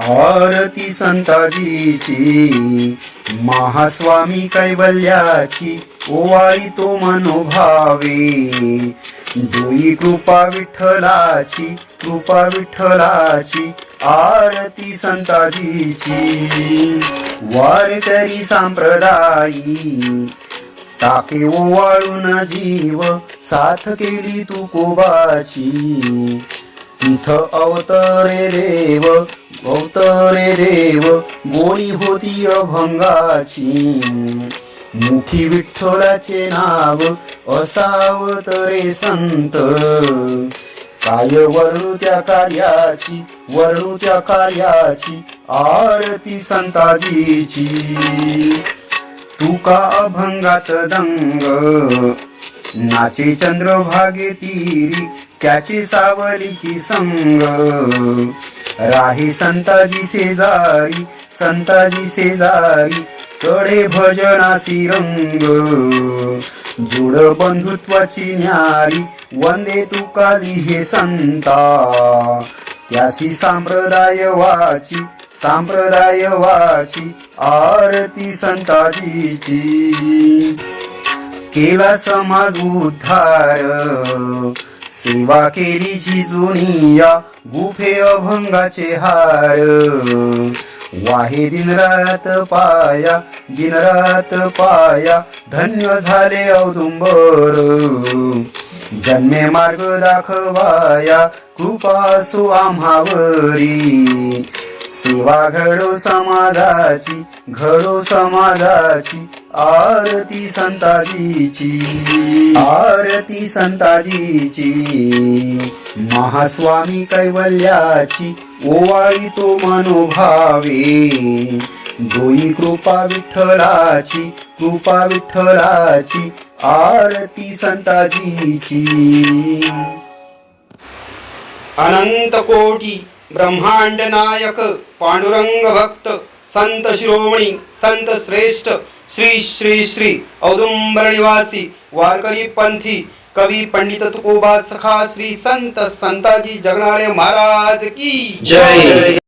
आरती संताजीची महास्वामी कैवल्याची ओवाळी तो मनोभावे. दुई कृपा विठ्ठलाची कृपा विठ्ठलाची आरती संताजीची. वारकरी संप्रदायी टाके ओवाळून जीव साथ केली तू कोबाची. तिथ अवतरे देव अवतरे देव गोळी होती अभंगाची. मुखी विठ्ठलाचे नाव असावतरे संत. काय वर्णू त्या कार्याची वरुत्या त्या कार्याची आरती संताजीची. तुका अभंगात दंग नाचे चंद्रभागे तीरी त्याची सावलीची संग. राही संताजी शेजारी संताजी शेजारी चढे भजनासी रंग. जुड बंधुत्वाची न्यारी वंदे तुकाली हे संता. त्याशी सांप्रदाय वाची सांप्रदाय वाची आरती संताजीची. केला समाज उद्धार. सेवा केली जिजुनिया गुफे अभंगाचे हार. वाहे दिनरात पाया दिनरात पाया धन्य झाले औदुंबर. जन्मे मार्ग दाखवाया कृपासु आम्हावरी. सेवा घडो समाजाची घडो समाजाची आरती संताजीची आरती संताजीची. महास्वामी कैवल्याची ओवाळी तो मनोभावे. दोई कृपा विठ्ठलाची कृपा विठ्ठलाची आरती संताजीची. अनंत कोटी ब्रह्मांड नायक पांडुरंग भक्त संत शिरोमणी संत श्रेष्ठ श्री श्री श्री औदुंबर निवासी वारकरी पंथी कवी पंडित तुकोबा सखा श्री संत संताजी जगनाळे महाराज की जय.